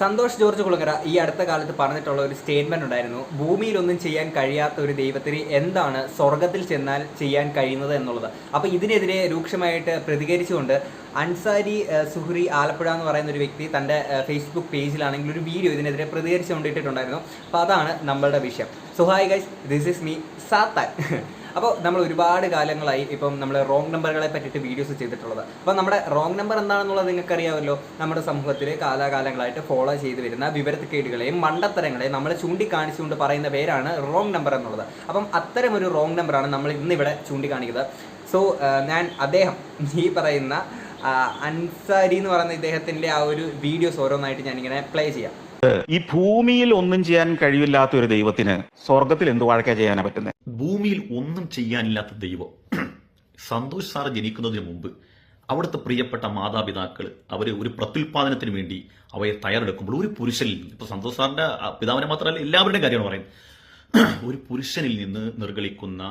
Santhosh George Kulangara ഈ അടുത്ത കാലത്ത് പറഞ്ഞിട്ടുള്ള ഒരു സ്റ്റേറ്റ്മെന്റ് ഉണ്ടായിരുന്നു. ഭൂമിയിലൊന്നും ചെയ്യാൻ കഴിയാത്ത ഒരു ദൈവത്തിന് എന്താണ് സ്വർഗത്തിൽ ചെന്നാൽ ചെയ്യാൻ കഴിയുന്നത് എന്നുള്ളത്? അപ്പോൾ ഇതിനെതിരെ രൂക്ഷമായിട്ട് പ്രതികരിച്ചുകൊണ്ട് അൻസാരി സുഹ്രി ആലപ്പുഴ എന്ന് പറയുന്ന ഒരു വ്യക്തി തന്റെ ഫേസ്ബുക്ക് പേജിലാണെങ്കിൽ ഒരു വീഡിയോ ഇതിനെതിരെ പ്രതികരിച്ചുകൊണ്ടിട്ടുണ്ടായിരുന്നു അപ്പോൾ അതാണ് നമ്മളുടെ വിഷയം. So hi guys this is me Sathan. അപ്പോൾ നമ്മൾ ഒരുപാട് കാലങ്ങളായി ഇപ്പം നമ്മൾ റോങ് നമ്പറുകളെ പറ്റിയിട്ട് വീഡിയോസ് ചെയ്തിട്ടുള്ളത്. അപ്പോൾ നമ്മുടെ റോങ് നമ്പർ എന്താണെന്നുള്ളത് നിങ്ങൾക്കറിയാമല്ലോ. നമ്മുടെ സമൂഹത്തിൽ കാലാകാലങ്ങളായിട്ട് ഫോളോ ചെയ്ത് വരുന്ന വിവരക്കേടുകളെയും മണ്ടത്തരങ്ങളെയും നമ്മൾ ചൂണ്ടിക്കാണിച്ചുകൊണ്ട് പറയുന്ന പേരാണ് റോങ് നമ്പർ എന്നുള്ളത്. അപ്പം അത്തരം ഒരു റോങ് നമ്പറാണ് നമ്മൾ ഇന്നിവിടെ ചൂണ്ടിക്കാണിക്കുന്നത്. സോ ഞാൻ അദ്ദേഹം ഈ പറയുന്ന അൻസാരി എന്ന് പറയുന്ന ഇദ്ദേഹത്തിന്റെ ആ ഒരു വീഡിയോസ് ഓരോന്നായിട്ട് ഞാനിങ്ങനെ പ്ലേ ചെയ്യാം. ഈ ഭൂമിയിൽ ഒന്നും ചെയ്യാൻ കഴിവില്ലാത്ത ഒരു ദൈവത്തിന് സ്വർഗത്തിൽ എന്ത് വാഴക്ക ചെയ്യാനാ പറ്റുന്നത് ഭൂമിയിൽ ഒന്നും ചെയ്യാനില്ലാത്ത ദൈവം സന്തോഷ് സാർ ജനിക്കുന്നതിന് മുമ്പ് അവിടുത്തെ പ്രിയപ്പെട്ട മാതാപിതാക്കൾ അവർ ഒരു പ്രത്യുൽപാദനത്തിന് വേണ്ടി അവയെ തയ്യാറെടുക്കുമ്പോൾ ഒരു പുരുഷനിൽ നിന്ന് ഇപ്പൊ സന്തോഷ് സാറിന്റെ പിതാവിനെ മാത്രമല്ല എല്ലാവരുടെയും കാര്യമാണ് പറയുന്നത്. ഒരു പുരുഷനിൽ നിന്ന് നിർഗളിക്കുന്ന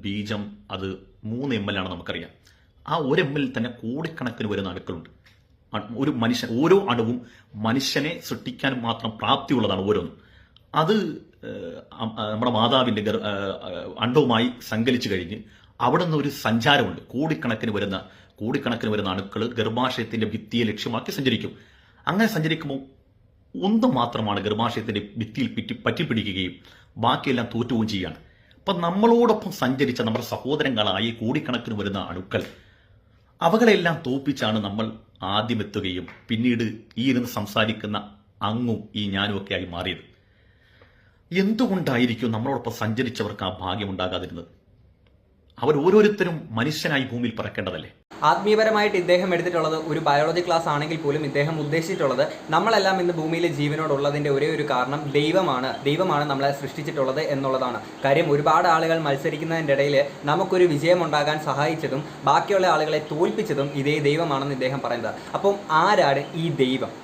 ബീജം അത് മൂന്ന് എം എൽ ആണ് നമുക്കറിയാം. ആ ഒരു എം എൽ തന്നെ കോടിക്കണക്കിന് വരുന്ന അണുക്കളുണ്ട് അ- ഒരു മനുഷ്യൻ ഓരോ അണുവും മനുഷ്യനെ സൃഷ്ടിക്കാൻ മാത്രം പ്രാപ്തിയുള്ളതാണ് ഓരോന്നും. അത് നമ്മുടെ ഏഹ്, അണ്ഡവുമായി സങ്കലിച്ചു കഴിഞ്ഞ് അവിടെ നിന്ന് ഒരു സഞ്ചാരമുണ്ട്. കോടിക്കണക്കിന് വരുന്ന കോടിക്കണക്കിന് വരുന്ന അണുക്കൾ ഗർഭാശയത്തിന്റെ ഭിത്തിയെ ലക്ഷ്യമാക്കി സഞ്ചരിക്കും. അങ്ങനെ സഞ്ചരിക്കുമ്പോൾ ഒന്ന് മാത്രമാണ് ഗർഭാശയത്തിന്റെ ഭിത്തിയിൽ പറ്റി പറ്റിപ്പിടിക്കുകയും ബാക്കിയെല്ലാം തോറ്റുകയും ചെയ്യുകയാണ്. അപ്പൊ നമ്മളോടൊപ്പം സഞ്ചരിച്ച നമ്മുടെ സഹോദരങ്ങളായി കോടിക്കണക്കിന് വരുന്ന അണുക്കൾ അവകളെല്ലാം തോപ്പിച്ചാണ് നമ്മൾ ആദ്യം എത്തുകയും പിന്നീട് ഈ ഇരുന്ന് സംസാരിക്കുന്ന അങ്ങും ഈ ഞാനും ഒക്കെ ആയി മാറിയത്. എന്തുകൊണ്ടായിരിക്കും നമ്മളോടൊപ്പം സഞ്ചരിച്ചവർക്ക് ആ ഭാഗ്യം ഉണ്ടാകാതിരുന്നത്? അവർ ഓരോരുത്തരും മനുഷ്യനായി ഭൂമിയിൽ പറക്കേണ്ടതല്ലേ? ആത്മീയപരമായിട്ട് ഇദ്ദേഹം എടുത്തിട്ടുള്ളത് ഒരു ബയോളജി ക്ലാസ് ആണെങ്കിൽ പോലും ഇദ്ദേഹം ഉദ്ദേശിച്ചിട്ടുള്ളത് നമ്മളെല്ലാം ഇന്ന് ഭൂമിയിലെ ജീവനോടുള്ളതിന്റെ ഒരേ ഒരു കാരണം ദൈവമാണ്. ദൈവമാണ് നമ്മളെ സൃഷ്ടിച്ചിട്ടുള്ളത് എന്നുള്ളതാണ്. കാര്യം ഒരുപാട് ആളുകൾ മത്സരിക്കുന്നതിന്റെ ഇടയിൽ നമുക്കൊരു വിജയമുണ്ടാകാൻ സഹായിച്ചതും ബാക്കിയുള്ള ആളുകളെ തോൽപ്പിച്ചതും ഇതേ ദൈവമാണെന്ന് ഇദ്ദേഹം പറയുന്നത്. അപ്പം ആരാണ് ഈ ദൈവം.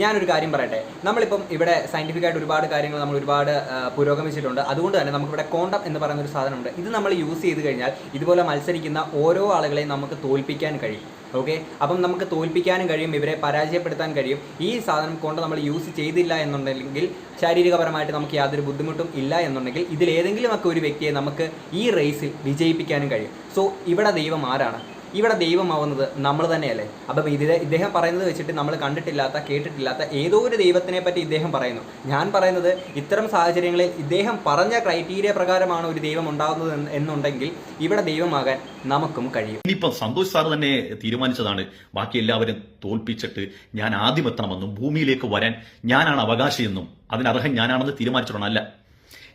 ഞാനൊരു കാര്യം പറയട്ടെ. നമ്മളിപ്പം ഇവിടെ സയന്റിഫിക് ആയിട്ട് ഒരുപാട് കാര്യങ്ങൾ നമ്മൾ ഒരുപാട് പുരോഗമിച്ചിട്ടുണ്ട്. അതുകൊണ്ട് തന്നെ നമുക്കിവിടെ കോണ്ടം എന്ന് പറയുന്ന ഒരു സാധനമുണ്ട്. ഇത് നമ്മൾ യൂസ് ചെയ്ത് കഴിഞ്ഞാൽ ഇതുപോലെ മത്സരിക്കുന്ന ഓരോ ആളുകളെയും നമുക്ക് തോൽപ്പിക്കാൻ കഴിയും. ഓക്കെ അപ്പം നമുക്ക് തോൽപ്പിക്കാനും കഴിയും ഇവരെ പരാജയപ്പെടുത്താൻ കഴിയും. ഈ സാധനം കൊണ്ട് നമ്മൾ യൂസ് ചെയ്തില്ല എന്നുണ്ടെങ്കിൽ ശാരീരികപരമായിട്ട് നമുക്ക് യാതൊരു ബുദ്ധിമുട്ടും ഇല്ല എന്നുണ്ടെങ്കിൽ ഇതിലേതെങ്കിലും ഒക്കെ ഒരു വ്യക്തിയെ നമുക്ക് ഈ റേസിൽ വിജയിപ്പിക്കാനും കഴിയും. സോ ഇവിടെ ദൈവം ആരാണ്? ഇവിടെ ദൈവമാവുന്നത് നമ്മൾ തന്നെയല്ലേ? അപ്പം ഇത് ഇദ്ദേഹം പറയുന്നത് വെച്ചിട്ട് നമ്മൾ കണ്ടിട്ടില്ലാത്ത കേട്ടിട്ടില്ലാത്ത ഏതോ ഒരു ദൈവത്തിനെ പറ്റി ഇദ്ദേഹം പറയുന്നു. ഞാൻ പറയുന്നത് ഇത്തരം സാഹചര്യങ്ങളിൽ ഇദ്ദേഹം പറഞ്ഞ ക്രൈറ്റീരിയ പ്രകാരമാണ് ഒരു ദൈവം ഉണ്ടാകുന്നത് എന്നുണ്ടെങ്കിൽ ഇവിടെ ദൈവമാകാൻ നമുക്കും കഴിയും. ഇനിയിപ്പം സന്തോഷ് സാർ തന്നെ തീരുമാനിച്ചതാണ്. ബാക്കി എല്ലാവരും തോൽപ്പിച്ചിട്ട് ഞാൻ ആദ്യം എത്തണമെന്നും ഭൂമിയിലേക്ക് വരാൻ ഞാനാണ് അവകാശിയെന്നും അതിനർഹം ഞാനാണെന്ന് തീരുമാനിച്ചിട്ടുണ്ടല്ല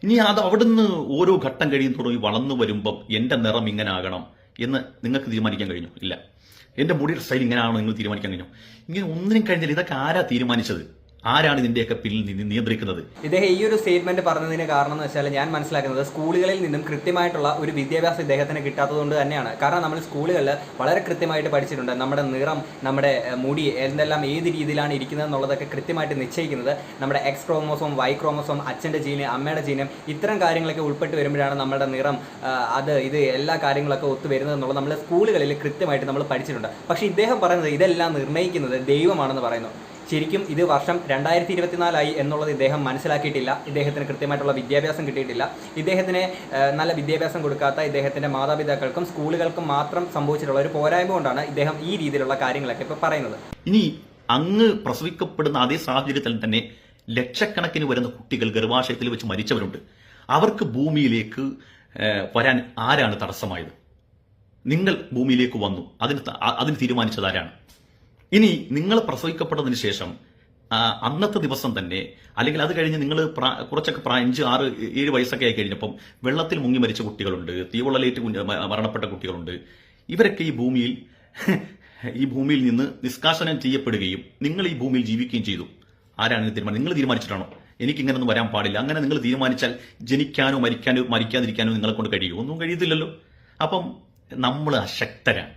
ഇനി അത് അവിടുന്ന് ഓരോ ഘട്ടം കഴിയും തുടങ്ങി വളർന്നു വരുമ്പം എന്റെ നിറം ഇങ്ങനെ ആകണം. എന്ന് നിങ്ങൾക്ക് തീരുമാനിക്കാൻ കഴിഞ്ഞു? ഇല്ല. എന്റെ മുടിയുടെ സ്റ്റൈൽ ഇങ്ങനെയാണോ നിങ്ങൾ തീരുമാനിക്കാൻ കഴിഞ്ഞു? ഇങ്ങനെ ഒന്നിനും കഴിഞ്ഞില്ല. ഇതൊക്കെ ആരാ തീരുമാനിച്ചത്? ആരാണ് ഇതിന്റെയൊക്കെ പിന്നിൽ നിന്ന് നിയന്ത്രിക്കുന്നത്? ഇദ്ദേഹം ഈ ഒരു സ്റ്റേറ്റ്മെന്റ് പറഞ്ഞതിന് കാരണം എന്ന് വെച്ചാൽ ഞാൻ മനസ്സിലാക്കുന്നത് സ്കൂളുകളിൽ നിന്നും കൃത്യമായിട്ടുള്ള ഒരു വിദ്യാഭ്യാസം ഇദ്ദേഹത്തിന് കിട്ടാത്തത് കൊണ്ട് തന്നെയാണ്. കാരണം നമ്മൾ സ്കൂളുകളിൽ വളരെ കൃത്യമായിട്ട് പഠിച്ചിട്ടുണ്ട്. നമ്മുടെ നിറം നമ്മുടെ മുടി എന്തെല്ലാം ഏത് രീതിയിലാണ് ഇരിക്കുന്നത് എന്നുള്ളതൊക്കെ കൃത്യമായിട്ട് നിശ്ചയിക്കുന്നത് നമ്മുടെ എക്സ് ക്രോമോസോം വൈ ക്രോമോസോം അച്ഛന്റെ ജീന് അമ്മയുടെ ജീനും ഇത്തരം കാര്യങ്ങളൊക്കെ ഉൾപ്പെട്ട് വരുമ്പോഴാണ് നമ്മുടെ നിറം അത് ഇത് എല്ലാ കാര്യങ്ങളൊക്കെ ഒത്തു വരുന്നത് എന്നുള്ളത് നമ്മൾ സ്കൂളുകളിൽ കൃത്യമായിട്ട് നമ്മൾ പഠിച്ചിട്ടുണ്ട്. പക്ഷേ ഇദ്ദേഹം പറയുന്നത് ഇതെല്ലാം നിർണയിക്കുന്നത് ദൈവമാണെന്ന് പറയുന്നു. ശരിക്കും ഇത് വർഷം രണ്ടായിരത്തി ഇരുപത്തിനാലായി എന്നുള്ളത് ഇദ്ദേഹം മനസ്സിലാക്കിയിട്ടില്ല. ഇദ്ദേഹത്തിന് കൃത്യമായിട്ടുള്ള വിദ്യാഭ്യാസം കിട്ടിയിട്ടില്ല. ഇദ്ദേഹത്തിന് നല്ല വിദ്യാഭ്യാസം കൊടുക്കാത്ത ഇദ്ദേഹത്തിന്റെ മാതാപിതാക്കൾക്കും സ്കൂളുകൾക്കും മാത്രം സംഭവിച്ചിട്ടുള്ള ഒരു പോരായ്മ കൊണ്ടാണ് ഇദ്ദേഹം ഈ രീതിയിലുള്ള കാര്യങ്ങളൊക്കെ ഇപ്പോൾ പറയുന്നത്. ഇനി അങ്ങ് പ്രസവിക്കപ്പെടുന്ന അതേ സാഹചര്യത്തിൽ തന്നെ ലക്ഷക്കണക്കിന് വരുന്ന കുട്ടികൾ ഗർഭാശയത്തിൽ വെച്ച് മരിച്ചവരുണ്ട്. അവർക്ക് ഭൂമിയിലേക്ക് വരാൻ ആരാണ് തടസ്സമായത്? നിങ്ങൾ ഭൂമിയിലേക്ക് വന്നു. അതിന് അതിന് തീരുമാനിച്ചത് ആരാണ്? ഇനി നിങ്ങൾ പ്രസവിക്കപ്പെട്ടതിന് ശേഷം അന്നത്തെ ദിവസം തന്നെ അല്ലെങ്കിൽ അത് കഴിഞ്ഞ് നിങ്ങൾ കുറച്ചൊക്കെ പ്രായം അഞ്ച് ആറ് ഏഴ് വയസ്സൊക്കെ ആയി കഴിഞ്ഞപ്പം വെള്ളത്തിൽ മുങ്ങി മരിച്ച കുട്ടികളുണ്ട് തീവുള്ളലേറ്റ് മരണപ്പെട്ട കുട്ടികളുണ്ട്. ഇവരൊക്കെ ഈ ഭൂമിയിൽ ഈ ഭൂമിയിൽ നിന്ന് നിഷ്കാസനം ചെയ്യപ്പെടുകയും നിങ്ങൾ ഈ ഭൂമിയിൽ ജീവിക്കുകയും ചെയ്തു. ആരാണ് തീരുമാനം? നിങ്ങൾ തീരുമാനിച്ചിട്ടാണോ? എനിക്ക് ഇങ്ങനൊന്നും വരാൻ പാടില്ല. അങ്ങനെ നിങ്ങൾ തീരുമാനിച്ചാൽ ജനിക്കാനോ മരിക്കാനോ മരിക്കാതിരിക്കാനോ നിങ്ങളെ കൊണ്ട് കഴിയുമോ ഒന്നും കഴിയത്തില്ലല്ലോ. അപ്പം നമ്മൾ അശക്തരാണ്.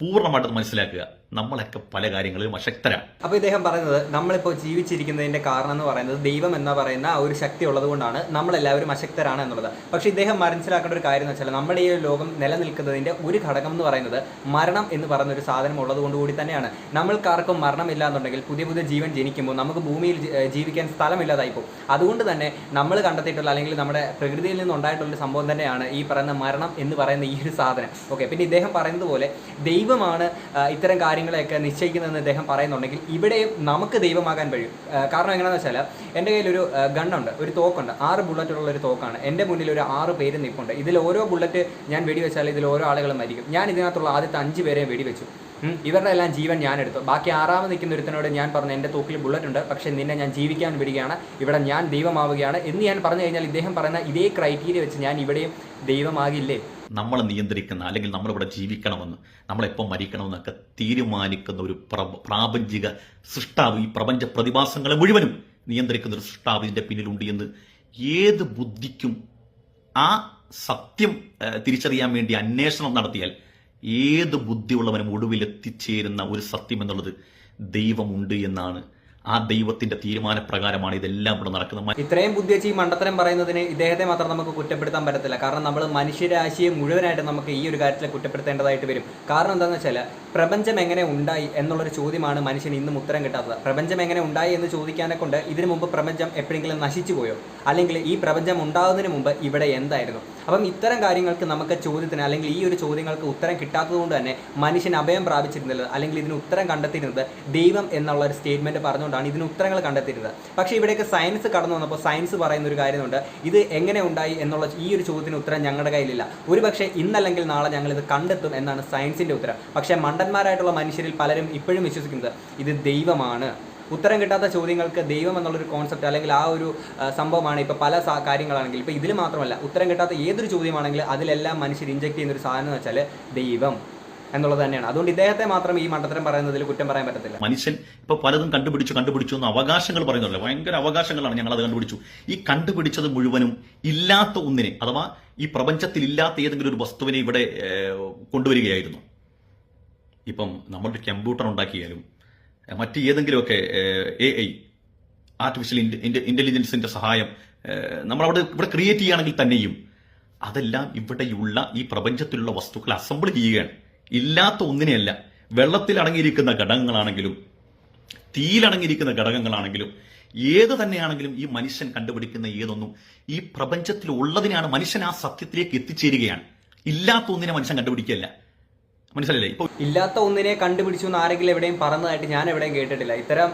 പൂർണമായിട്ട് മനസ്സിലാക്കുക. നമ്മളൊക്കെ പല കാര്യങ്ങളിലും അശക്തരാണ്. അപ്പോൾ ഇദ്ദേഹം പറയുന്നത് നമ്മളിപ്പോ ജീവിച്ചിരിക്കുന്നതിന്റെ കാരണം എന്ന് പറയുന്നത് ദൈവം എന്ന് പറയുന്ന ഒരു ശക്തി ഉള്ളത് കൊണ്ടാണ് നമ്മളെല്ലാവരും അശക്തരാണ് എന്നുള്ളത്. പക്ഷേ ഇദ്ദേഹം മനസ്സിലാക്കേണ്ട ഒരു കാര്യം എന്ന് വെച്ചാൽ നമ്മുടെ ഈ ലോകം നിലനിൽക്കുന്നതിന്റെ ഒരു ഘടകം എന്ന് പറയുന്നത് മരണം എന്ന് പറയുന്ന ഒരു സാധനം ഉള്ളത് കൊണ്ട് കൂടി തന്നെയാണ്. നമ്മൾക്കാർക്കും മരണമില്ല എന്നുണ്ടെങ്കിൽ പുതിയ പുതിയ ജീവൻ ജനിക്കുമ്പോൾ നമുക്ക് ഭൂമിയിൽ ജീവിക്കാൻ സ്ഥലമില്ലാതായി പോകും. അതുകൊണ്ട് തന്നെ നമ്മൾ കണ്ടെത്തിയിട്ടുള്ള അല്ലെങ്കിൽ നമ്മുടെ പ്രകൃതിയിൽ നിന്നുണ്ടായിട്ടുള്ള സംഭവം തന്നെയാണ് ഈ പറയുന്ന മരണം എന്ന് പറയുന്ന ഈ ഒരു സാധനം. ഓക്കെ പിന്നെ ഇദ്ദേഹം പറയുന്നത് പോലെ ദൈവമാണ് ഇത്തരം ഇത്തരം കാര്യങ്ങളെയൊക്കെ നിശ്ചയിക്കുന്നതെന്ന് അദ്ദേഹം പറയുന്നുണ്ടെങ്കിൽ ഇവിടെയും നമുക്ക് ദൈവമാകാൻ കഴിയും. കാരണം എങ്ങനെയാണെന്ന് വെച്ചാൽ എന്റെ കയ്യിൽ ഒരു ഗണ്ണുണ്ട് ഒരു തോക്കുണ്ട്. ആറ് ബുള്ളറ്റുള്ള ഒരു തോക്കാണ്. എന്റെ മുന്നിൽ ഒരു ആറ് പേര് നിൽപ്പുണ്ട്. ഇതിൽ ഓരോ ബുള്ളറ്റ് ഞാൻ വെടിവെച്ചാൽ ഇതിൽ ഓരോ ആളുകളും മരിക്കും. ഞാൻ ഇതിനകത്തുള്ള ആദ്യത്തെ അഞ്ച് പേരെയും വെടിവെച്ചു. ഇവരുടെ എല്ലാം ജീവൻ ഞാൻ എടുത്തു. ബാക്കി ആറാമത് നിൽക്കുന്ന ഒരുത്തനോട് ഞാൻ പറഞ്ഞു എന്റെ തോക്കിൽ ബുള്ളറ്റ് ഉണ്ട് പക്ഷേ നിന്നെ ഞാൻ ജീവിക്കാൻ വിടുകയാണ്. ഇവിടെ ഞാൻ ദൈവമാവുകയാണ്. എന്ന് ഞാൻ പറഞ്ഞു കഴിഞ്ഞാൽ ഇദ്ദേഹം പറയുന്ന ഇതേ ക്രൈറ്റീരിയ വെച്ച് ഞാൻ ഇവിടെയും ദൈവമാകില്ലേ? നമ്മളെ നിയന്ത്രിക്കുന്ന അല്ലെങ്കിൽ നമ്മളിവിടെ ജീവിക്കണമെന്ന് നമ്മളെപ്പം മരിക്കണമെന്നൊക്കെ തീരുമാനിക്കുന്ന ഒരു പ്ര- പ്രാപഞ്ചിക സൃഷ്ടാവ് ഈ പ്രപഞ്ച പ്രതിഭാസങ്ങളെ മുഴുവനും നിയന്ത്രിക്കുന്ന ഒരു സൃഷ്ടാവ് ഇതിന്റെ പിന്നിലുണ്ട് എന്ന് ഏത് ബുദ്ധിക്കും ആ സത്യം തിരിച്ചറിയാൻ വേണ്ടി അന്വേഷണം നടത്തിയാൽ ഏത് ബുദ്ധിയുള്ളവനും ഒടുവിൽ എത്തിച്ചേരുന്ന ഒരു സത്യം എന്നുള്ളത് ദൈവമുണ്ട് എന്നാണ് ആ ദൈവത്തിന്റെ തീരുമാനപ്രകാരമാണ് ഇതെല്ലാം ഇവിടെ നടക്കുന്നത്. ഇത്രയും ബുദ്ധി വെച്ച് ഈ മണ്ടത്തരം പറയുന്നതിന് ഇദ്ദേഹത്തെ മാത്രം നമുക്ക് കുറ്റപ്പെടുത്താൻ പറ്റത്തില്ല. കാരണം നമ്മൾ മനുഷ്യരാശിയെ മുഴുവനായിട്ട് നമുക്ക് ഈ ഒരു കാര്യത്തിൽ കുറ്റപ്പെടുത്തേണ്ടതായിട്ട് വരും. കാരണം എന്താണെന്ന് വെച്ചാൽ പ്രപഞ്ചം എങ്ങനെ ഉണ്ടായി എന്നുള്ളൊരു ചോദ്യമാണ് മനുഷ്യൻ ഇന്നും ഉത്തരം കിട്ടാത്തത്. പ്രപഞ്ചം എങ്ങനെ ഉണ്ടായി എന്ന് ചോദിക്കാനെ കൊണ്ട് ഇതിനു മുമ്പ് പ്രപഞ്ചം എപ്പോഴെങ്കിലും നശിച്ചു പോയോ? അല്ലെങ്കിൽ ഈ പ്രപഞ്ചം ഉണ്ടാകുന്നതിന് മുമ്പ് ഇവിടെ എന്തായിരുന്നു? അപ്പം ഇത്തരം കാര്യങ്ങൾക്ക് നമുക്ക് ചോദ്യത്തിന് അല്ലെങ്കിൽ ഈ ഒരു ചോദ്യങ്ങൾക്ക് ഉത്തരം കിട്ടാത്തത് കൊണ്ട് തന്നെ മനുഷ്യൻ അഭയം പ്രാപിച്ചിരുന്നത് അല്ലെങ്കിൽ ഇതിന് ഉത്തരം കണ്ടെത്തിയിരുന്നത് ദൈവം എന്നുള്ള ഒരു സ്റ്റേറ്റ്മെന്റ് പറഞ്ഞുകൊണ്ടാണ് ഇതിന് ഉത്തരങ്ങൾ കണ്ടെത്തിയിരുന്നത്. പക്ഷേ ഇവിടേക്ക് സയൻസ് കടന്നു വന്നപ്പോൾ സയൻസ് പറയുന്ന ഒരു കാര്യമുണ്ട്. ഇത് എങ്ങനെ ഉണ്ടായി എന്നുള്ള ഈ ഒരു ചോദ്യത്തിന് ഉത്തരം ഞങ്ങളുടെ കയ്യിലില്ല. ഒരുപക്ഷെ ഇന്നല്ലെങ്കിൽ നാളെ ഞങ്ങൾ ഇത് കണ്ടെത്തും എന്നാണ് സയൻസിന്റെ ഉത്തരം. പക്ഷേ മണ്ടന്മാരായിട്ടുള്ള മനുഷ്യരിൽ പലരും ഇപ്പോഴും വിശ്വസിക്കുന്നത് ഇത് ദൈവമാണ്. ഉത്തരം കിട്ടാത്ത ചോദ്യങ്ങൾക്ക് ദൈവം എന്നുള്ളൊരു കോൺസെപ്റ്റ് അല്ലെങ്കിൽ ആ ഒരു സംഭവമാണ് ഇപ്പോൾ പല കാര്യങ്ങളാണെങ്കിൽ ഇപ്പോൾ ഇതിൽ മാത്രമല്ല ഉത്തരം കിട്ടാത്ത ഏതൊരു ചോദ്യമാണെങ്കിൽ അതിലെല്ലാം മനുഷ്യർ ഇഞ്ചെക്ട് ചെയ്യുന്ന ഒരു സാധനം എന്ന് വെച്ചാൽ ദൈവം എന്നുള്ളത് തന്നെയാണ്. അതുകൊണ്ട് ഇദ്ദേഹത്തെ മാത്രം ഈ മണ്ടത്തരം പറയുന്നതിൽ കുറ്റം പറയാൻ പറ്റത്തില്ല. മനുഷ്യൻ ഇപ്പൊ പലതും കണ്ടുപിടിച്ചു കണ്ടുപിടിച്ചു എന്ന് അവകാശങ്ങൾ പറയുന്നുണ്ടല്ലോ. ഭയങ്കര അവകാശങ്ങളാണ് ഞങ്ങൾ അത് കണ്ടുപിടിച്ചു. ഈ കണ്ടുപിടിച്ചത് മുഴുവനും ഇല്ലാത്ത ഒന്നിനെ അഥവാ ഈ പ്രപഞ്ചത്തിൽ ഇല്ലാത്ത ഏതെങ്കിലും ഒരു വസ്തുവിനെ ഇവിടെ കൊണ്ടുവരികയായിരുന്നു. ഇപ്പം നമ്മളൊരു കമ്പ്യൂട്ടർ ഉണ്ടാക്കിയാലും മറ്റ് ഏതെങ്കിലുമൊക്കെ എ ഐ ആർട്ടിഫിഷ്യൽ ഇന്റലിജൻസിന്റെ സഹായം നമ്മൾ അവിടെ ഇവിടെ ക്രിയേറ്റ് ചെയ്യുകയാണെങ്കിൽ തന്നെയും അതെല്ലാം ഇവിടെയുള്ള ഈ പ്രപഞ്ചത്തിലുള്ള വസ്തുക്കൾ അസംബിൾ ചെയ്യുകയാണ്. ഇല്ലാത്ത ഒന്നിനെയല്ല വെള്ളത്തിൽ അടങ്ങിയിരിക്കുന്ന ഘടകങ്ങളാണെങ്കിലും തീയിലടങ്ങിയിരിക്കുന്ന ഘടകങ്ങളാണെങ്കിലും ഏത് തന്നെയാണെങ്കിലും ഈ മനുഷ്യൻ കണ്ടുപിടിക്കുന്ന ഏതൊന്നും ഈ പ്രപഞ്ചത്തിൽ ഉള്ളതിനാണ് മനുഷ്യൻ ആ സത്യത്തിലേക്ക് എത്തിച്ചേരുകയാണ്. ഇല്ലാത്ത ഒന്നിനെ മനുഷ്യൻ കണ്ടുപിടിക്കുകയല്ല. മനസ്സിലല്ലേ ഇല്ലാത്ത ഒന്നിനെ കണ്ടുപിടിച്ചു എന്ന് ആരെങ്കിലും എവിടെയും പറഞ്ഞതായിട്ട് ഞാൻ എവിടെയും കേട്ടിട്ടില്ല. ഇത്തരം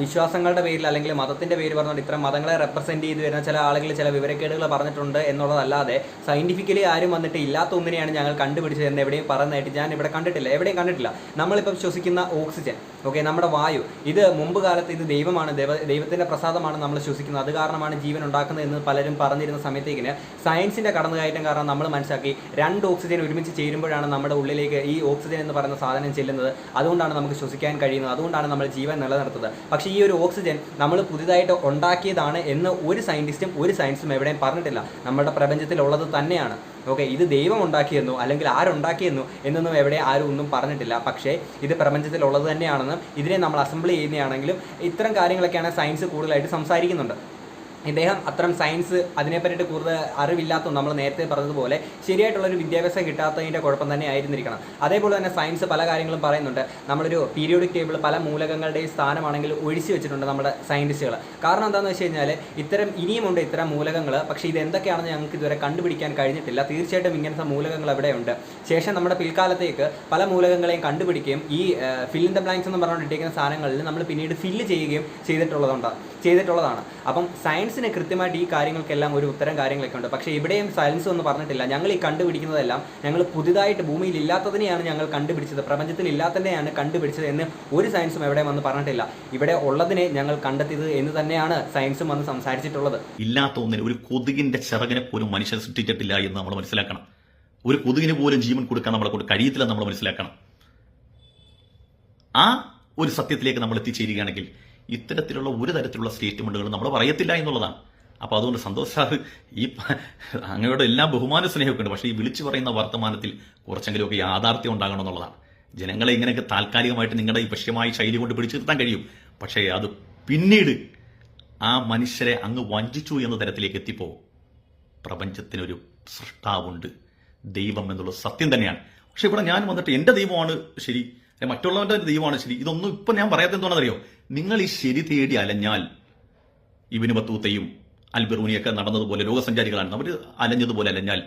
വിശ്വാസങ്ങളുടെ പേരിൽ അല്ലെങ്കിൽ മതത്തിന്റെ പേര് പറഞ്ഞുകൊണ്ട് ഇത്തരം മതങ്ങളെ റെപ്രസെന്റ് ചെയ്ത് വരുന്ന ചില ആളുകൾ ചില വിവരക്കേടുകൾ പറഞ്ഞിട്ടുണ്ട് എന്നുള്ളതല്ലാതെ സയന്റിഫിക്കലി ആരും വന്നിട്ട് ഇല്ലാത്ത ഒന്നിനെയാണ് ഞങ്ങൾ കണ്ടുപിടിച്ചത് എന്ന് എവിടെയും പറഞ്ഞതായിട്ട് ഞാൻ ഇവിടെ കണ്ടിട്ടില്ല. എവിടെയും കണ്ടിട്ടില്ല. നമ്മളിപ്പം ശ്വസിക്കുന്ന ഓക്സിജൻ ഓക്കെ നമ്മുടെ വായു. ഇത് മുമ്പ് കാലത്ത് ഇത് ദൈവമാണ് ദൈവ ദൈവത്തിന്റെ പ്രസാദമാണ് നമ്മൾ ശ്വസിക്കുന്നത്. അത് കാരണമാണ് ജീവൻ ഉണ്ടാക്കുന്നത് എന്ന് പലരും പറഞ്ഞിരുന്ന സമയത്തേക്കിന് സയൻസിന്റെ കടന്നുകയറ്റം കാരണം നമ്മൾ മനസ്സിലാക്കി രണ്ട് ഓക്സിജൻ ഒരുമിച്ച് ചേരുമ്പോഴാണ് നമ്മുടെ ഉള്ളിലേക്ക് ഈ ഓക്സിജൻ എന്ന് പറയുന്ന സാധനം ചെല്ലുന്നത്. അതുകൊണ്ടാണ് നമുക്ക് ശ്വസിക്കാൻ കഴിയുന്നത്. അതുകൊണ്ടാണ് നമ്മൾ ജീവൻ നിലനിർത്തുന്നത്. പക്ഷേ ഈ ഒരു ഓക്സിജൻ നമ്മൾ പുതിയതായിട്ട് ഉണ്ടാക്കിയതാണ് എന്ന് ഒരു സയന്റിസ്റ്റും ഒരു സയൻസും എവിടെയും പറഞ്ഞിട്ടില്ല. നമ്മുടെ പ്രപഞ്ചത്തിലുള്ളത് തന്നെയാണ്. ഓക്കെ ഇത് ദൈവം ഉണ്ടാക്കിയെന്നോ അല്ലെങ്കിൽ ആരുണ്ടാക്കിയെന്നോ എന്നൊന്നും എവിടെ ആരും ഒന്നും പറഞ്ഞിട്ടില്ല. പക്ഷേ ഇത് പ്രപഞ്ചത്തിലുള്ളത് തന്നെയാണെന്നും ഇതിനെ നമ്മൾ അസംബിൾ ചെയ്യുന്നതാണെങ്കിലും ഇത്തരം കാര്യങ്ങളൊക്കെയാണ് സയൻസ് കൂടുതലായിട്ട് സംസാരിക്കുന്നുണ്ട്. ഇദ്ദേഹം അത്തരം സയൻസ് അതിനെപ്പറ്റിയിട്ട് കൂടുതൽ അറിവില്ലാത്തതും നമ്മൾ നേരത്തെ പറഞ്ഞതുപോലെ ശരിയായിട്ടുള്ള ഒരു വിദ്യാഭ്യാസം കിട്ടാത്തതിന്റെ കുഴപ്പം തന്നെ ആയിരുന്നിരിക്കണം. അതേപോലെ തന്നെ സയൻസ് പല കാര്യങ്ങളും പറയുന്നുണ്ട്. നമ്മളൊരു പീരിയോഡിക് ടേബിൾ പല മൂലകങ്ങളുടെയും സ്ഥാനമാണെങ്കിൽ ഒഴിച്ചു വെച്ചിട്ടുണ്ട് നമ്മുടെ സയന്റിസ്റ്റുകൾ കാരണം എന്താണെന്ന് വെച്ച് കഴിഞ്ഞാൽ ഇത്തരം ഇനിയുമുണ്ട് ഇത്തരം മൂലകങ്ങൾ. പക്ഷേ ഇത് എന്തൊക്കെയാണെന്ന് ഞങ്ങൾക്ക് ഇതുവരെ കണ്ടുപിടിക്കാൻ കഴിഞ്ഞിട്ടില്ല. തീർച്ചയായിട്ടും ഇങ്ങനത്തെ മൂലകങ്ങൾ എവിടെയുണ്ട് ശേഷം നമ്മുടെ പിൽക്കാലത്തേക്ക് പല മൂലകങ്ങളെയും കണ്ടുപിടിക്കുകയും ഈ ഫില്ലിൻ ദ ബ്ലാങ്ക്സ് എന്ന് പറഞ്ഞുകൊണ്ടിരിക്കുന്ന സാധനങ്ങളിൽ നമ്മൾ പിന്നീട് ഫില്ല് ചെയ്യുകയും ചെയ്തിട്ടുള്ളതുണ്ട്. ചെയ്തിട്ടുള്ളതാണ്. അപ്പം സയൻസിന് കൃത്യമായിട്ട് ഈ കാര്യങ്ങൾക്കെല്ലാം ഒരു ഉത്തരം കാര്യങ്ങളൊക്കെ ഉണ്ട്. പക്ഷേ ഇവിടെയും സയൻസ് ഒന്നും പറഞ്ഞിട്ടില്ല. ഞങ്ങൾ ഈ കണ്ടുപിടിക്കുന്നതെല്ലാം ഞങ്ങൾ പുതുതായിട്ട് ഭൂമിയിൽ ഇല്ലാത്തതിനെയാണ് ഞങ്ങൾ കണ്ടുപിടിച്ചത്. പ്രപഞ്ചത്തിൽ ഇല്ലാത്തതിനെയാണ് കണ്ടുപിടിച്ചത് എന്ന് ഒരു സയൻസും എവിടെ വന്ന് പറഞ്ഞിട്ടില്ല. ഇവിടെ ഉള്ളതിനെ ഞങ്ങൾ കണ്ടെത്തിയത് എന്ന് തന്നെയാണ് സയൻസും വന്ന് സംസാരിച്ചിട്ടുള്ളത്. ഇല്ലാത്ത ഒന്നിന് ഒരു കൊതുകിന്റെ ചിറകിനെ പോലും മനുഷ്യൻ സൃഷ്ടിച്ചിട്ടില്ല എന്ന് നമ്മൾ മനസ്സിലാക്കണം. ഒരു കൊതുകിന് പോലും ജീവൻ കൊടുക്കാൻ നമ്മളെ കൊണ്ട് കഴിയത്തില്ല നമ്മൾ മനസ്സിലാക്കണം. ആ ഒരു സത്യത്തിലേക്ക് നമ്മൾ എത്തിച്ചേരുകയാണെങ്കിൽ ഇത്തരത്തിലുള്ള ഒരു തരത്തിലുള്ള സ്റ്റേറ്റ്മെന്റുകൾ നമ്മൾ പറയത്തില്ല എന്നുള്ളതാണ്. അപ്പൊ അതുകൊണ്ട് സന്തോഷ് സാർ ഈ അങ്ങയുടെ എല്ലാ ബഹുമാന സ്നേഹമൊക്കെ ഉണ്ട്. പക്ഷേ ഈ വിളിച്ചു പറയുന്ന വർത്തമാനത്തിൽ കുറച്ചെങ്കിലുമൊക്കെ യാഥാർത്ഥ്യം ഉണ്ടാകണം എന്നുള്ളതാണ്. ജനങ്ങളെ ഇങ്ങനെയൊക്കെ താൽക്കാലികമായിട്ട് നിങ്ങളുടെ ഈ വശ്യമായ ശൈലി കൊണ്ട് പിടിച്ചു നിർത്താൻ കഴിയും. പക്ഷേ അത് പിന്നീട് ആ മനുഷ്യരെ അങ്ങ് വഞ്ചിച്ചു എന്ന തരത്തിലേക്ക് എത്തിപ്പോ പ്രപഞ്ചത്തിനൊരു സൃഷ്ടാവുണ്ട്. ദൈവം എന്നുള്ള സത്യം തന്നെയാണ്. പക്ഷെ ഇവിടെ ഞാൻ വന്നിട്ട് എന്റെ ദൈവമാണ് ശരി മറ്റുള്ളവന്റെ ദൈവമാണ് ശരി ഇതൊന്നും ഇപ്പൊ ഞാൻ പറയാത്ത എന്താണെന്നറിയോ നിങ്ങൾ ഈ ശരി തേടി അലഞ്ഞാൽ ഇബിന് ബത്തൂത്തയും അൽബിറൂനിയൊക്കെ നടന്നതുപോലെ ലോകസഞ്ചാരികളാണ് അവർ അലഞ്ഞതുപോലെ അലഞ്ഞാൽ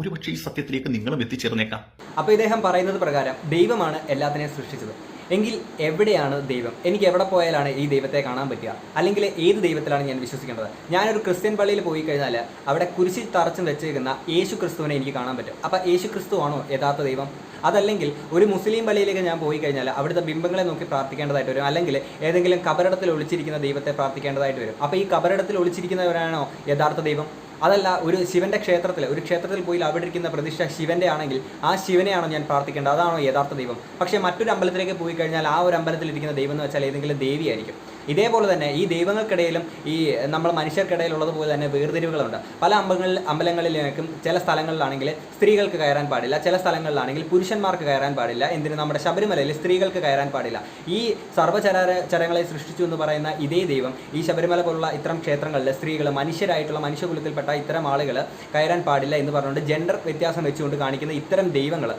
ഒരുപക്ഷെ ഈ സത്യത്തിലേക്ക് നിങ്ങളും എത്തിച്ചേർന്നേക്കാം. അപ്പൊ ഇദ്ദേഹം പറയുന്നത് പ്രകാരം ദൈവമാണ് എല്ലാത്തിനെയും സൃഷ്ടിച്ചത്. എങ്കിൽ എവിടെയാണ് ദൈവം? എനിക്ക് എവിടെ പോയാലാണ് ഈ ദൈവത്തെ കാണാൻ പറ്റുക? അല്ലെങ്കിൽ ഏത് ദൈവത്തിലാണ് ഞാൻ വിശ്വസിക്കേണ്ടത്? ഞാനൊരു ക്രിസ്ത്യൻ പള്ളിയിൽ പോയി കഴിഞ്ഞാൽ അവിടെ കുരിശിൽ തറച്ചും വെച്ചിരിക്കുന്ന യേശു ക്രിസ്തുവിനെ എനിക്ക് കാണാൻ പറ്റും. അപ്പം യേശു ക്രിസ്തു ആണോ യഥാർത്ഥ ദൈവം? അതല്ലെങ്കിൽ ഒരു മുസ്ലിം പള്ളിയിലേക്ക് ഞാൻ പോയി കഴിഞ്ഞാൽ അവിടുത്തെ ബിംബങ്ങളെ നോക്കി പ്രാർത്ഥിക്കേണ്ടതായിട്ട് വരും. അല്ലെങ്കിൽ ഏതെങ്കിലും കബറിടത്തിൽ ഒളിച്ചിരിക്കുന്ന ദൈവത്തെ പ്രാർത്ഥിക്കേണ്ടതായിട്ട് വരും. അപ്പോൾ ഈ കബറിടത്തിൽ ഒളിച്ചിരിക്കുന്നവരാണോ യഥാർത്ഥ ദൈവം? അതല്ല ഒരു ശിവന്റെ ക്ഷേത്രത്തിൽ ഒരു ക്ഷേത്രത്തിൽ പോയി അവിടെ ഇരിക്കുന്ന പ്രതിഷ്ഠ ശിവന്റെ ആണെങ്കിൽ ആ ശിവനെയാണോ ഞാൻ പ്രാർത്ഥിക്കേണ്ടത്. അതാണോ യഥാർത്ഥ ദൈവം. പക്ഷേ മറ്റൊരു അമ്പലത്തിലേക്ക് പോയി കഴിഞ്ഞാൽ ആ ഒരു അമ്പലത്തിൽ ഇരിക്കുന്ന ദൈവം എന്ന് വെച്ചാൽ ഏതെങ്കിലും ദേവിയായിരിക്കും. ഇതേപോലെ തന്നെ ഈ ദൈവങ്ങൾക്കിടയിലും ഈ നമ്മൾ മനുഷ്യർക്കിടയിലുള്ളതുപോലെ തന്നെ വേർതിരിവുകളുണ്ട്. പല അമ്പലങ്ങളിൽ അമ്പലങ്ങളിലേക്കും ചില സ്ഥലങ്ങളിലാണെങ്കിൽ സ്ത്രീകൾക്ക് കയറാൻ പാടില്ല ചില സ്ഥലങ്ങളിലാണെങ്കിൽ പുരുഷന്മാർക്ക് കയറാൻ പാടില്ല എന്തിന് നമ്മുടെ ശബരിമലയിൽ സ്ത്രീകൾക്ക് കയറാൻ പാടില്ല. ഈ സർവചരാര ചരങ്ങളെ സൃഷ്ടിച്ചു എന്ന് പറയുന്ന ഇതേ ദൈവം ഈ ശബരിമല പോലുള്ള ഇത്തരം ക്ഷേത്രങ്ങളിൽ സ്ത്രീകൾ മനുഷ്യരായിട്ടുള്ള മനുഷ്യകുലത്തിൽപ്പെട്ട ഇത്തരം ആളുകൾ കയറാൻ പാടില്ല എന്ന് പറഞ്ഞുകൊണ്ട് ജെൻഡർ വ്യത്യാസം വെച്ചുകൊണ്ട് കാണിക്കുന്ന ഇത്തരം ദൈവങ്ങൾ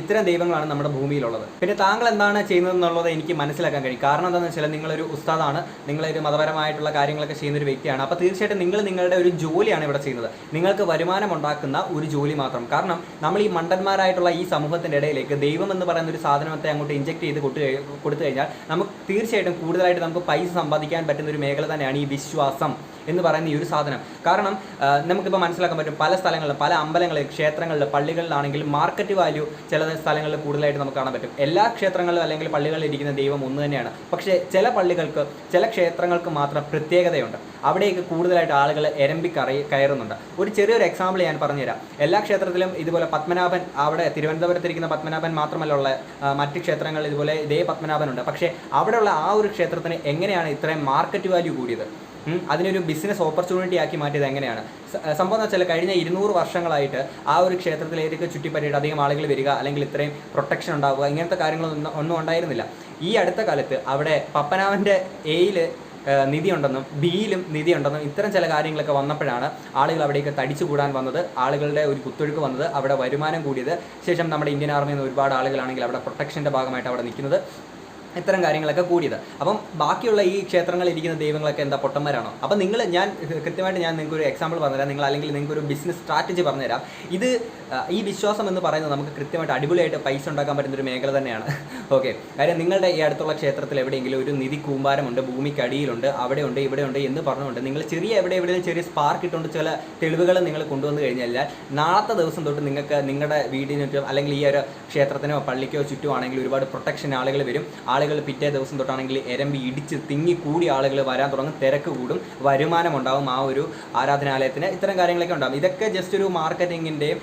ഇത്തരം ദൈവങ്ങളാണ് നമ്മുടെ ഭൂമിയിലുള്ളത്. പിന്നെ താങ്കൾ എന്താണ് ചെയ്യുന്നത് എന്നുള്ളത് എനിക്ക് മനസ്സിലാക്കാൻ കഴിയും. കാരണം എന്താണെന്ന് വെച്ചാൽ നിങ്ങളൊരു ഉസ്താദാണ് നിങ്ങളൊരു മതപരമായിട്ടുള്ള കാര്യങ്ങളൊക്കെ ചെയ്യുന്ന ഒരു വ്യക്തിയാണ്. അപ്പോൾ തീർച്ചയായിട്ടും നിങ്ങൾ നിങ്ങളുടെ ഒരു ജോലിയാണ് ഇവിടെ ചെയ്യുന്നത്. നിങ്ങൾക്ക് വരുമാനം ഉണ്ടാക്കുന്ന ഒരു ജോലി മാത്രം. കാരണം നമ്മൾ ഈ മണ്ടന്മാരായിട്ടുള്ള ഈ സമൂഹത്തിന്റെ ഇടയിലേക്ക് ദൈവം എന്ന് പറയുന്ന ഒരു സാധനത്തെ അങ്ങോട്ട് ഇഞ്ചെക്ട് ചെയ്ത് കൊടുത്തു കൊടുത്തു കഴിഞ്ഞാൽ നമുക്ക് തീർച്ചയായിട്ടും കൂടുതലായിട്ട് നമുക്ക് പൈസ സമ്പാദിക്കാൻ പറ്റുന്ന ഒരു മേഖല തന്നെയാണ് ഈ വിശ്വാസം. എന്ന് പറയുന്ന ഈ ഒരു സാധനം. കാരണം നമുക്കിപ്പോൾ മനസ്സിലാക്കാൻ പറ്റും പല സ്ഥലങ്ങളിലും പല അമ്പലങ്ങളിൽ ക്ഷേത്രങ്ങളിൽ പള്ളികളിലാണെങ്കിൽ മാർക്കറ്റ് വാല്യൂ ചില സ്ഥലങ്ങളിൽ കൂടുതലായിട്ട് നമുക്ക് കാണാൻ പറ്റും. എല്ലാ ക്ഷേത്രങ്ങളിലും അല്ലെങ്കിൽ പള്ളികളിൽ ഇരിക്കുന്ന ദൈവം ഒന്ന് തന്നെയാണ്. പക്ഷേ ചില പള്ളികൾക്ക് ചില ക്ഷേത്രങ്ങൾക്ക് മാത്രം പ്രത്യേകതയുണ്ട്. അവിടേക്ക് കൂടുതലായിട്ട് ആളുകൾ എരമ്പി കറി കയറുന്നുണ്ട്. ഒരു ചെറിയൊരു എക്സാമ്പിൾ ഞാൻ പറഞ്ഞുതരാം. എല്ലാ ക്ഷേത്രത്തിലും ഇതുപോലെ പത്മനാഭൻ അവിടെ തിരുവനന്തപുരത്തിരിക്കുന്ന പത്മനാഭൻ മാത്രമല്ല ഉള്ള മറ്റ് ക്ഷേത്രങ്ങളിൽ ഇതുപോലെ ഇതേ പത്മനാഭനുണ്ട്. പക്ഷേ അവിടെയുള്ള ആ ഒരു ക്ഷേത്രത്തിന് എങ്ങനെയാണ് ഇത്രയും മാർക്കറ്റ് വാല്യൂ കൂടിയത്? അതിനൊരു ബിസിനസ് ഓപ്പർച്യൂണിറ്റി ആക്കി മാറ്റിയത് എങ്ങനെയാണ്? സംഭവം എന്ന് വെച്ചാൽ കഴിഞ്ഞ ഇരുന്നൂറ് വർഷങ്ങളായിട്ട് ആ ഒരു ക്ഷേത്രത്തിലേക്ക് ചുറ്റിപ്പറ്റിയിട്ട് അധികം ആളുകൾ വരിക അല്ലെങ്കിൽ ഇത്രയും പ്രൊട്ടക്ഷൻ ഉണ്ടാവുക ഇങ്ങനത്തെ കാര്യങ്ങളൊന്നും ഒന്നും ഉണ്ടായിരുന്നില്ല. ഈ അടുത്ത കാലത്ത് അവിടെ പപ്പനാവന്റെ എയിൽ നിധി ഉണ്ടെന്നും ബിയിലും നിധി ഉണ്ടെന്നും ഇത്തരം ചില കാര്യങ്ങളൊക്കെ വന്നപ്പോഴാണ് ആളുകൾ അവിടേക്ക് തടിച്ചു കൂടാൻ വന്നത് ആളുകളുടെ ഒരു കുത്തൊഴുക്ക് വന്നത് അവിടെ വരുമാനം കൂടിയത്. ശേഷം നമ്മുടെ ഇന്ത്യൻ ആർമിയിൽ നിന്ന് ഒരുപാട് ആളുകളാണെങ്കിൽ അവിടെ പ്രൊട്ടക്ഷന്റെ ഭാഗമായിട്ട് അവിടെ നിൽക്കുന്നത്. ഇത്തരം കാര്യങ്ങളൊക്കെ കൂടിയത്. അപ്പം ബാക്കിയുള്ള ഈ ക്ഷേത്രങ്ങളിൽ ഇരിക്കുന്ന ദൈവങ്ങളൊക്കെ എന്താ പൊട്ടന്മാരാണോ? അപ്പം നിങ്ങൾ ഞാൻ കൃത്യമായിട്ട് ഞാൻ നിങ്ങൾക്ക് ഒരു എക്സാമ്പിൾ പറഞ്ഞുതരാം. നിങ്ങൾ അല്ലെങ്കിൽ നിങ്ങൾക്ക് ഒരു ബിസിനസ് സ്ട്രാറ്റജി പറഞ്ഞുതരാം. ഇത് ഈ വിശ്വാസം എന്ന് പറയുന്നത് നമുക്ക് കൃത്യമായിട്ട് അടിപൊളിയായിട്ട് പൈസ ഉണ്ടാക്കാൻ പറ്റുന്ന ഒരു മേഖല തന്നെയാണ്. ഓക്കെ കാര്യം നിങ്ങളുടെ ഈ അടുത്തുള്ള ക്ഷേത്രത്തിൽ എവിടെയെങ്കിലും ഒരു നിധി കൂമ്പാരമുണ്ട് ഭൂമിക്കടിയിലുണ്ട് ഇവിടെ ഉണ്ട് എന്ന് പറഞ്ഞുകൊണ്ട് നിങ്ങൾ ചെറിയ എവിടെ എവിടെയും ചെറിയ സ്പാർക്ക് ഇട്ടുകൊണ്ട് ചില തെളിവുകൾ നിങ്ങൾ കൊണ്ടുവന്നു കഴിഞ്ഞാൽ നാളത്തെ ദിവസം തൊട്ട് നിങ്ങൾക്ക് നിങ്ങളുടെ വീടിന് ചുറ്റും അല്ലെങ്കിൽ ഈ ഒരു ക്ഷേത്രത്തിനോ പള്ളിക്കോ ചുറ്റുമാണെങ്കിൽ ഒരുപാട് പ്രൊട്ടക്ഷൻ ആളുകൾ വരും. ആളുകൾ പിറ്റേ ദിവസം തൊട്ടാണെങ്കിൽ എരമ്പി ഇടിച്ച് തിങ്ങി കൂടി ആളുകൾ വരാൻ തുടങ്ങും. തിരക്ക് കൂടും വരുമാനം ഉണ്ടാവും ആ ഒരു ആരാധനാലയത്തിന്. ഇത്തരം കാര്യങ്ങളൊക്കെ ഉണ്ടാകും ഇതൊക്കെ ജസ്റ്റ് ഒരു മാർക്കറ്റിങ്ങിന്റെയും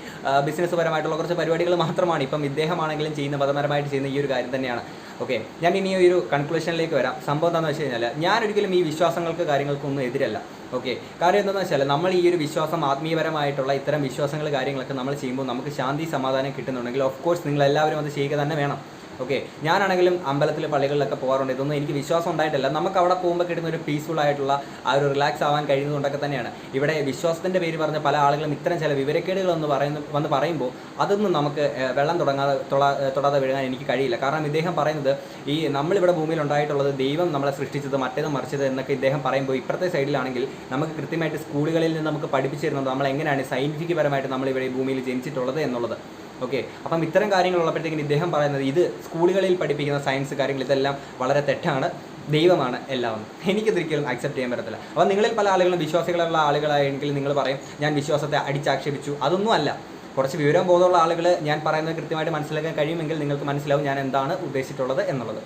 ബിസിനസ് പരമായിട്ടുള്ള കുറച്ച് പരിപാടികൾ മാത്രമാണ് ഇപ്പം ഇദ്ദേഹമാണെങ്കിലും ചെയ്യുന്ന മതപരമായിട്ട് ചെയ്യുന്ന ഈ ഒരു കാര്യം തന്നെയാണ്. ഓക്കെ ഞാൻ ഇനി ഒരു കൺക്ലൂഷനിലേക്ക് വരാം. സംഭവം എന്താണെന്ന് വെച്ച് കഴിഞ്ഞാൽ ഞാൻ ഒരിക്കലും ഈ വിശ്വാസങ്ങൾക്ക് കാര്യങ്ങൾക്കൊന്നും എതിരല്ല. ഓക്കെ കാര്യം എന്താണെന്ന് വെച്ചാൽ നമ്മൾ ഈ ഒരു വിശ്വാസം ആത്മീയപരമായിട്ടുള്ള ഇത്തരം വിശ്വാസങ്ങൾ കാര്യങ്ങളൊക്കെ നമ്മൾ ചെയ്യുമ്പോൾ നമുക്ക് ശാന്തി സമാധാനം കിട്ടുന്നുണ്ടെങ്കിൽ ഓഫ് കോഴ്സ് നിങ്ങൾ എല്ലാവരും അത് ചെയ്യുക തന്നെ വേണം. ഓക്കെ ഞാനാണെങ്കിലും അമ്പലത്തിൽ പള്ളികളിലൊക്കെ പോകാറുണ്ട്. ഇതൊന്നും എനിക്ക് വിശ്വാസം ഉണ്ടായിട്ടില്ല. നമുക്ക് അവിടെ പോകുമ്പോൾ കിട്ടുന്ന ഒരു പീസ്ഫുൾ ആയിട്ടുള്ള ആ ഒരു റിലാക്സ് ആവാൻ കഴിയുന്നതുകൊണ്ടൊക്കെ തന്നെയാണ്. ഇവിടെ വിശ്വാസത്തിന്റെ പേര് പറഞ്ഞ പല ആളുകളും ഇത്തരം ചില വിവരക്കേടുകളെന്ന് പറയുന്ന വന്ന് പറയുമ്പോൾ അതൊന്നും നമുക്ക് വെള്ളം തുടങ്ങാതെ തൊടാ തൊടാതെ വീഴാൻ എനിക്ക് കഴിയില്ല. കാരണം ഇദ്ദേഹം പറയുന്നത് ഈ നമ്മളിവിടെ ഭൂമിയിൽ ഉണ്ടായിട്ടുള്ളത് ദൈവം നമ്മളെ സൃഷ്ടിച്ചത് മറ്റേത് മറിച്ചത് എന്നൊക്കെ ഇദ്ദേഹം പറയുമ്പോൾ ഇപ്പുറത്തെ സൈഡിലാണെങ്കിൽ നമുക്ക് കൃത്യമായിട്ട് സ്കൂളുകളിൽ നിന്ന് നമുക്ക് പഠിപ്പിച്ചിരുന്നത് നമ്മൾ എങ്ങനെയാണ് സയന്റിഫിക് പരമായിട്ട് നമ്മളിവിടെ ഈ ഭൂമിയിൽ ജനിച്ചിട്ടുള്ളത് എന്നുള്ളത്. ഓക്കെ അപ്പം ഇത്തരം കാര്യങ്ങളുള്ളപ്പോഴത്തേക്കും ഇദ്ദേഹം പറയുന്നത് ഇത് സ്കൂളുകളിൽ പഠിപ്പിക്കുന്ന സയൻസ് കാര്യങ്ങൾ ഇതെല്ലാം വളരെ തെറ്റാണ് ദൈവമാണ് എല്ലാം. എനിക്കിതൊരിക്കലും അക്സെപ്റ്റ് ചെയ്യാൻ പറ്റത്തില്ല. അപ്പം നിങ്ങളിൽ പല ആളുകളും വിശ്വാസികളുള്ള ആളുകളായെങ്കിൽ നിങ്ങൾ പറയും ഞാൻ വിശ്വാസത്തെ അടിച്ചാക്ഷേപിച്ചു. അതൊന്നും അല്ല. കുറച്ച് വിവരം ബോധമുള്ള ആളുകൾ ഞാൻ പറയുന്നത് കൃത്യമായിട്ട് മനസ്സിലാക്കാൻ കഴിയുമെങ്കിൽ നിങ്ങൾക്ക് മനസ്സിലാവും ഞാൻ എന്താണ് ഉദ്ദേശിച്ചിട്ടുള്ളത് എന്നുള്ളത്.